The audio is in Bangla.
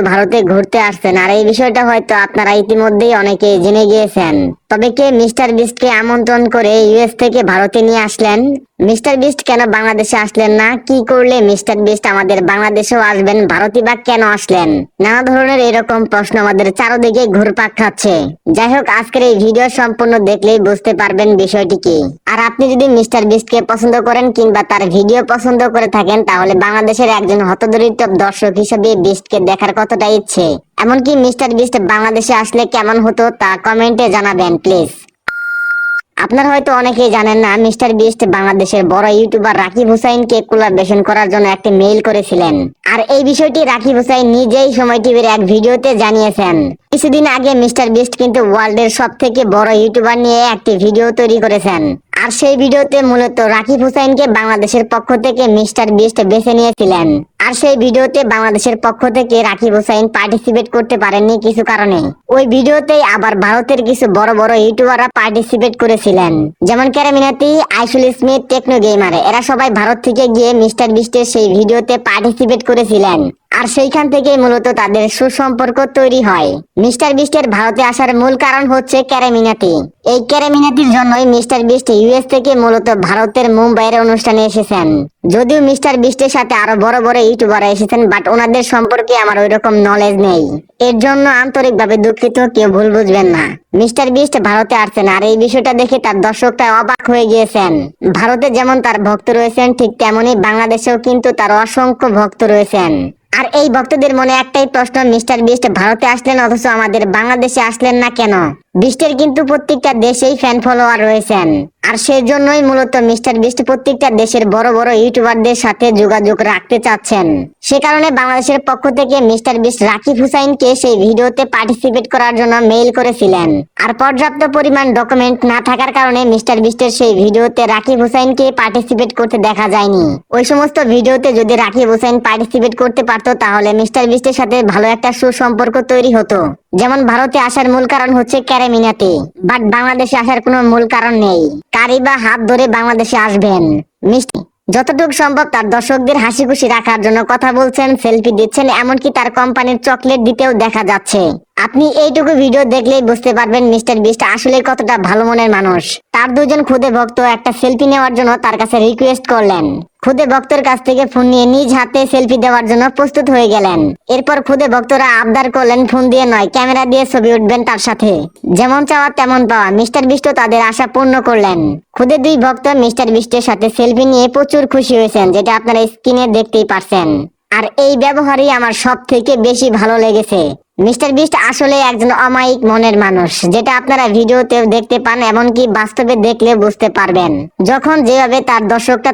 ভারতে ঘুরতে আসছেন, আর এই বিষয়টা হয়তো আপনারা ইতিমধ্যেই অনেকে জেনে গিয়েছেন। তবে কে মিস্টার বিস্টকে আমন্ত্রণ করে ইউএস থেকে ভারতে নিয়ে আসলেন? মিস্টার বিস্ট কেন বাংলাদেশে আসলেন না? কি করলে মিস্টার বিস্ট আমাদের বাংলাদেশেও আসবেন? ভারতই বা কেন আসলেন? নানা ধরনের এরকম প্রশ্ন আমাদের চারদিকে ঘুরপাক খাচ্ছে। যাই হোক, আজকের এই ভিডিও সম্পূর্ণ দেখলেই বুঝতে পারবেন বিষয়টি কি। আর আপনি যদি মিস্টার বিস্টকে পছন্দ করেন কিংবা তার ভিডিও পছন্দ করে থাকেন, তাহলে বাংলাদেশের একজন হতদরিদ্র দর্শক হিসেবে বিস্টকে দেখার কতটা ইচ্ছে। এমনকি মিস্টার বিস্ট বাংলাদেশে আসলে কেমন হতো তা কমেন্টে জানাবেন, প্লিজ। আপনারা হয়তো অনেকেই জানেন না, মিস্টার বিস্ট বাংলাদেশের বড় ইউটিউবার রাকিব হুসাইনকে বেশন করার জন্য একটি মেইল করেছিলেন। আর এই বিষয়টি রাকিব হুসাইন নিজেই সময় টিভির এক ভিডিওতে জানিয়েছেন। কিছুদিন আগে মিস্টার বিস্ট কিন্তু ওয়ার্ল্ডের সব থেকে বড় ইউটিউবার নিয়ে একটি ভিডিও তৈরি করেছেন। আর সেই ভিডিওতে মূলত রাকিব হুসাইনকে বাংলাদেশের পক্ষ থেকে মিস্টার বিস্ট বেছে নিয়েছিলেন। আর সেই ভিডিওতে বাংলাদেশের পক্ষ থেকে রাকিব হুসাইন পার্টিসিপেট করতে পারেননি কিছু কারণে। ওই ভিডিওতেই আবার ভারতের কিছু বড় বড় ইউটিউবাররা পার্টিসিপেট করেছিলেন। যেমন ক্যারামিনাতি, আইসুল স্মিথ, টেকনো গেমার এরা সবাই ভারত থেকে গিয়ে মিস্টার বিস্টের সেই ভিডিওতে পার্টিসিপেট করেছিলেন। আর সেইখান থেকেই মূলত তাদের সুসম্পর্ক তৈরি হয়। মিস্টার বিস্টের ভারতে আসার মূল কারণ হচ্ছে ক্যারামিনাটি। এই ক্যারামিনাটির জন্যই মিস্টার বিস্ট ইউএস থেকে মূলত ভারতের মুম্বাইয়ের অনুষ্ঠানে এসেছেন। যদিও মিস্টার বিস্টের সাথে আরও বড় বড় ইউটিউবার এসেছেন, বাট ওনাদের সম্পর্কে আমার ওই রকম নলেজ নেই। এর জন্য আন্তরিকভাবে দুঃখিত, কেউ ভুল বুঝবেন না। মিস্টার বিস্ট ভারতে আসছেন আর এই বিষয়টা দেখে তার দর্শকরা অবাক হয়ে গিয়েছেন। ভারতে যেমন তার ভক্ত রয়েছেন, ঠিক তেমনি বাংলাদেশেও কিন্তু তার অসংখ্য ভক্ত রয়েছেন। আর এই ভক্তদের মনে একটাই প্রশ্ন, মিস্টার বিস্ট ভারতে আসলেন অথচ আমাদের বাংলাদেশে আসলেন না কেন? বিস্টের কিন্তু প্রত্যেকটা দেশেই ফ্যান ফলোয়ার রয়েছেন। আর সেই জন্যই মূলত মিস্টার বিস্ট প্রত্যেকটা দেশের বড় বড় ইউটিউবারদের সাথে যোগাযোগ রাখতে চাচ্ছেন। সে কারণে বাংলাদেশের পক্ষ থেকে মিস্টার বিস্ট রাকিব হুসাইনকে সেই ভিডিওতে পার্টিসিপেট করার জন্য মেইল করেছিলেন। আর পর্যাপ্ত পরিমাণ ডকুমেন্ট না থাকার কারণে মিস্টার বিস্টের সেই ভিডিওতে রাকিব হুসাইনকে পার্টিসিপেট করতে দেখা যায়নি। ওই সমস্ত ভিডিওতে যদি রাকিব হুসাইন পার্টিসিপেট করতে পারতো, তাহলে মিস্টার বিস্টের সাথে ভালো একটা সুসম্পর্ক তৈরি হতো। যেমন ভারতে আসার মূল কারণ হচ্ছে ক্যারেমিনাতে বাট বাংলাদেশে আসার কোনো মূল কারণ নেই। কারি বা হাত ধরে বাংলাদেশে আসবেন। মিষ্টি, যতটুকু সম্ভব তার দর্শকদের হাসি খুশি রাখার জন্য কথা বলছেন, সেলফি দিচ্ছেন, এমনকি তার কোম্পানির চকলেট দিতেও দেখা যাচ্ছে। আপনি এইটুকু ভিডিও দেখলেই বুঝতে পারবেন মিস্টার বিস্ট আসলে কতটা ভালো মনের মানুষ। তার দুজন খুদে ভক্ত একটা সেলফি নেওয়ার জন্য তার কাছে রিকোয়েস্ট করলেন। খুদে ভক্তের কাছ থেকে ফোন নিয়ে নিজ হাতে সেলফি দেওয়ার জন্য প্রস্তুত হয়ে গেলেন। এরপর খুদে ভক্তরা আবদার করলেন ফোন দিয়ে নয় ক্যামেরা দিয়ে ছবি উঠবেন তার সাথে। যেমন চাওয়া তেমন পাওয়া। মিস্টার বিষ্ট তাদের আশা পূর্ণ করলেন। খুদে দুই ভক্ত মিস্টার বিস্টের সাথে সেলফি নিয়ে প্রচুর খুশি হয়েছেন, যেটা আপনারা স্ক্রিনে দেখতেই পারছেন। আর এই ব্যবহারই আমার সব থেকে বেশি ভালো লেগেছে। মিস্টার বিস্ট আসলে একজন অমায়িক মনের মানুষ, যেটা আপনারা ভিডিওতে দেখতে পান, এমনকি বাস্তবে দেখলে বুঝতে পারবেন। যখন যেভাবে তার দর্শকটা